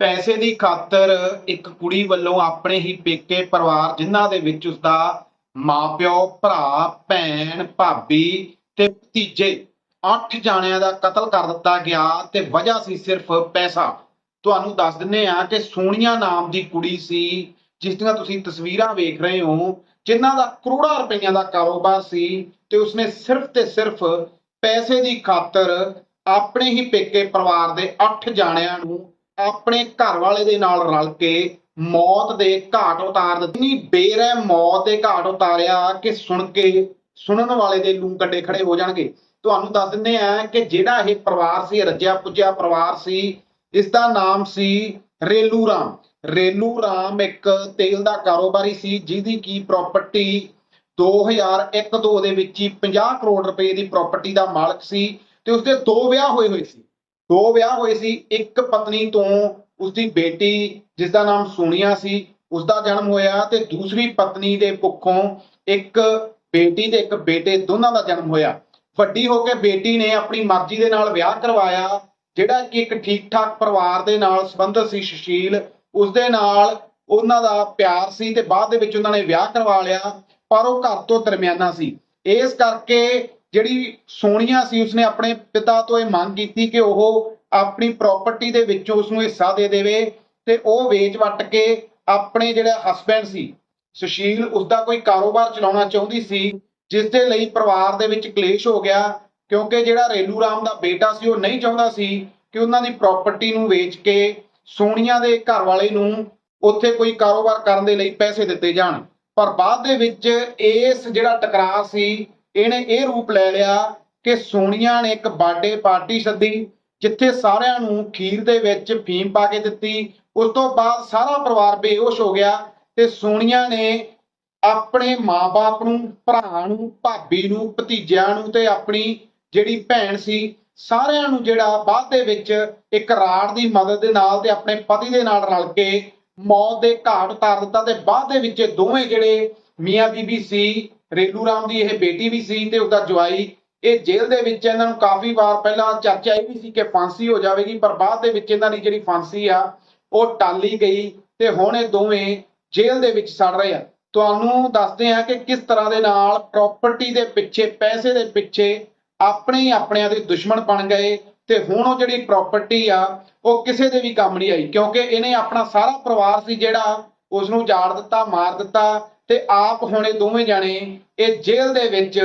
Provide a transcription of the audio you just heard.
ਪੈਸੇ ਦੀ ਖਾਤਰ ਇੱਕ ਕੁੜੀ ਵੱਲੋਂ ਆਪਣੇ ਹੀ ਪੇਕੇ ਪਰਿਵਾਰ ਜਿਨ੍ਹਾਂ ਦੇ ਵਿੱਚ ਉਸਦਾ ਮਾਪਿਓ, ਭਰਾ, ਭੈਣ, ਭਾਬੀ ਤੇ ਭਤੀਜੇ ਅੱਠ ਜਾਣਿਆਂ ਦਾ ਕਤਲ ਕਰ ਦਿੱਤਾ ਗਿਆ ਤੇ ਵਜ੍ਹਾ ਸੀ ਸਿਰਫ ਪੈਸਾ। ਤੁਹਾਨੂੰ ਦੱਸ ਦਿੰਨੇ ਆ ਕਿ ਸੋਨੀਆ ਨਾਮ ਦੀ ਕੁੜੀ ਸੀ, ਜਿਸ ਦੀਆਂ ਤੁਸੀਂ ਤਸਵੀਰਾਂ ਵੇਖ ਰਹੇ ਹੋ, ਜਿਨ੍ਹਾਂ ਦਾ ਕਰੋੜਾਂ ਰੁਪਈਆਂ ਦਾ ਕਾਰੋਬਾਰ ਸੀ ਤੇ ਉਸਨੇ ਸਿਰਫ ਤੇ ਸਿਰਫ ਪੈਸੇ ਦੀ ਖਾਤਰ ਆਪਣੇ ਹੀ ਪੇਕੇ ਪਰਿਵਾਰ ਦੇ 8 ਜਾਣਿਆਂ ਨੂੰ ਆਪਣੇ ਘਰ ਵਾਲੇ ਦੇ ਨਾਲ ਰਲ ਕੇ ਮੌਤ ਦੇ ਘਾਟ ਉਤਾਰ ਦਿੱਤੀ। ਨਹੀਂ ਬੇਰਹਿਮ ਮੌਤ ਦੇ ਘਾਟ ਉਤਾਰਿਆ ਕਿ ਸੁਣ ਕੇ, ਸੁਣਨ ਵਾਲੇ ਦੇ ਲੂੰ ਕੱਡੇ ਖੜੇ ਹੋ ਜਾਣਗੇ। ਤੁਹਾਨੂੰ ਦੱਸ ਦਿੰਦੇ ਆ ਕਿ ਜਿਹੜਾ ਇਹ ਪਰਿਵਾਰ ਸੀ ਰੱਜਿਆ ਪੁੱਜਿਆ ਪਰਿਵਾਰ ਸੀ ਇਸ ਦਾ ਨਾਮ ਸੀ ਰੇਲੂ ਰਾਮ। ਰੇਲੂ ਰਾਮ ਇੱਕ ਤੇਲ ਦਾ ਕਾਰੋਬਾਰੀ ਸੀ, ਜਿਹਦੀ ਕੀ ਪ੍ਰਾਪਰਟੀ 2001-2 ਦੇ ਵਿੱਚ ਹੀ 50 ਕਰੋੜ ਰੁਪਏ ਦੀ ਪ੍ਰਾਪਰਟੀ ਦਾ ਮਾਲਕ ਸੀ ਤੇ ਉਸਦੇ ਦੋ ਵਿਆਹ ਹੋਏ ਹੋਏ ਸੀ। ਦੋ ਵਿਆਹ ਹੋਏ ਸੀ, ਇੱਕ ਪਤਨੀ ਤੋਂ ਉਸਦੀ ਬੇਟੀ ਜਿਸ ਦਾ ਨਾਮ ਸੋਨੀਆ ਸੀ, ਉਸਦਾ ਜਨਮ ਹੋਇਆ ਤੇ ਦੂਸਰੀ ਪਤਨੀ ਦੇ ਪੱਖੋਂ ਇੱਕ ਬੇਟੀ ਤੇ ਇੱਕ ਬੇਟੇ ਦੋਨਾਂ ਦਾ ਜਨਮ ਹੋਇਆ। ਵੱਡੀ ਹੋ ਕੇ ਬੇਟੀ ਨੇ ਆਪਣੀ ਮਰਜ਼ੀ ਦੇ ਨਾਲ ਵਿਆਹ ਕਰਵਾਇਆ, ਜਿਹੜਾ ਕਿ ਇੱਕ ਠੀਕ ਠਾਕ ਪਰਿਵਾਰ ਦੇ ਨਾਲ ਸੰਬੰਧਿਤ ਸੀ ਸੁਸ਼ੀਲ। ਉਸਦੇ ਨਾਲ ਉਹਨਾਂ ਦਾ ਪਿਆਰ ਸੀ ਤੇ ਬਾਅਦ ਦੇ ਵਿੱਚ ਉਹਨਾਂ ਨੇ ਵਿਆਹ ਕਰਵਾ ਲਿਆ, ਪਰ ਉਹ ਘਰ ਤੋਂ ਦਰਮਿਆਨਾ ਸੀ। ਇਸ ਕਰਕੇ ਜਿਹੜੀ ਸੋਨੀਆ ਸੀ, ਉਸਨੇ ਆਪਣੇ ਪਿਤਾ ਤੋਂ ਇਹ ਮੰਗ ਕੀਤੀ ਕਿ ਉਹ ਆਪਣੀ ਪ੍ਰਾਪਰਟੀ ਦੇ ਵਿੱਚੋਂ ਉਸਨੂੰ ਹਿੱਸਾ ਦੇ ਦੇਵੇ ਤੇ ਉਹ ਵੇਚ ਵੱਟ ਕੇ ਆਪਣੇ ਜਿਹੜਾ ਹਸਬੰਡ ਸੀ, ਸੁਸ਼ੀਲ, ਉਸਦਾ ਕੋਈ ਕਾਰੋਬਾਰ ਚਲਾਉਣਾ ਚਾਹੁੰਦੀ ਸੀ, ਜਿਸ ਦੇ ਲਈ ਪਰਿਵਾਰ ਦੇ ਵਿੱਚ ਕਲੇਸ਼ ਹੋ ਗਿਆ, ਕਿਉਂਕਿ ਜਿਹੜਾ ਰੇਲੂ ਰਾਮ ਦਾ ਬੇਟਾ ਸੀ, ਉਹ ਨਹੀਂ ਚਾਹੁੰਦਾ ਸੀ ਕਿ ਉਹਨਾਂ ਦੀ ਪ੍ਰਾਪਰਟੀ ਨੂੰ ਵੇਚ ਕੇ ਸੋਨੀਆ ਦੇ ਘਰ ਵਾਲੇ ਨੂੰ ਉੱਥੇ ਕੋਈ ਕਾਰੋਬਾਰ ਕਰਨ ਦੇ ਲਈ ਪੈਸੇ ਦਿੱਤੇ ਜਾਣ। ਪਰ ਬਾਅਦ ਦੇ ਵਿੱਚ ਇਸ ਜਿਹੜਾ ਟਕਰਾਅ ਸੀ ਇਹਨੇ ਇਹ ਰੂਪ ਲੈ ਲਿਆ ਕਿ ਸੋਨੀਆ ਨੇ ਇੱਕ ਬਰਥਡੇ ਪਾਰਟੀ ਸੱਦੀ, ਜਿੱਥੇ ਸਾਰਿਆਂ ਨੂੰ ਖੀਰ ਦੇ ਵਿੱਚ ਫੀਮ ਪਾ ਕੇ ਦਿੱਤੀ। ਉਸ ਤੋਂ ਬਾਅਦ ਸਾਰਾ ਪਰਿਵਾਰ ਬੇਹੋਸ਼ ਹੋ ਗਿਆ ਤੇ ਸੋਨੀਆ ਨੇ ਆਪਣੇ ਮਾਪੇ ਨੂੰ, ਭਰਾ ਨੂੰ, ਭਾਬੀ ਨੂੰ, ਭਤੀਜਿਆਂ ਨੂੰ ਤੇ ਆਪਣੀ ਜਿਹੜੀ ਭੈਣ ਸੀ, ਸਾਰਿਆਂ ਨੂੰ ਜਿਹੜਾ ਬਾਅਦ ਦੇ ਵਿੱਚ ਇੱਕ ਰਾੜ ਦੀ ਮਦਦ ਦੇ ਨਾਲ ਤੇ ਆਪਣੇ ਪਤੀ ਦੇ ਨਾਲ ਰਲ ਕੇ ਮੌਤ ਦੇ ਘਾਟ ਉਤਾਰ ਦਿੱਤਾ ਤੇ ਬਾਅਦ ਦੇ ਵਿੱਚ ਦੋਵੇਂ ਜਿਹੜੇ ਮੀਆਂ ਬੀਬੀ ਸੀ, ਰੇਲੂ ਰਾਮ ਦੀ ਇਹ ਬੇਟੀ ਵੀ ਸੀ ਤੇ ਉਹਦਾ ਜਵਾਈ। ਇਹ ਜੇਲ੍ਹ ਦੇ ਵਿੱਚ ਇਹਨਾਂ ਨੂੰ ਕਾਫੀ ਵਾਰ ਪਹਿਲਾਂ ਚਰਚਾ ਇਹ ਵੀ ਸੀ ਕਿ ਫਾਂਸੀ ਹੋ ਜਾਵੇਗੀ, ਪਰ ਬਾਅਦ ਦੇ ਵਿੱਚ ਇਹਨਾਂ ਦੀ ਜਿਹੜੀ ਫਾਂਸੀ ਆ, ਉਹ ਟਾਲੀ ਗਈ ਤੇ ਹੁਣ ਇਹ ਦੋਵੇਂ ਜੇਲ੍ਹ ਦੇ ਵਿੱਚ ਸੜ ਰਹੇ ਆ। ਤੁਹਾਨੂੰ ਦੱਸਦੇ ਹਾਂ ਕਿ ਕਿਸ ਤਰ੍ਹਾਂ ਦੇ ਨਾਲ ਪ੍ਰਾਪਰਟੀ ਦੇ ਪਿੱਛੇ, ਪੈਸੇ ਦੇ ਪਿੱਛੇ ਆਪਣੇ ਹੀ ਆਪਣਿਆਂ ਦੇ ਦੁਸ਼ਮਣ ਬਣ ਗਏ ਤੇ ਹੁਣ ਉਹ ਜਿਹੜੀ ਪ੍ਰਾਪਰਟੀ ਆ, ਉਹ ਕਿਸੇ ਦੇ ਵੀ ਕੰਮ ਨਹੀਂ ਆਈ, ਕਿਉਂਕਿ ਇਹਨੇ ਆਪਣਾ ਸਾਰਾ ਪਰਿਵਾਰ ਸੀ ਜਿਹੜਾ ਉਸ ਨੂੰ ਜਾੜ ਦਿੱਤਾ, ਮਾਰ ਦਿੱਤਾ ਤੇ ਆਪ ਹੁਣ ਇਹ ਦੋਵੇਂ ਜਾਣੇ ਇਹ ਜੇਲ੍ਹ ਦੇ ਵਿੱਚ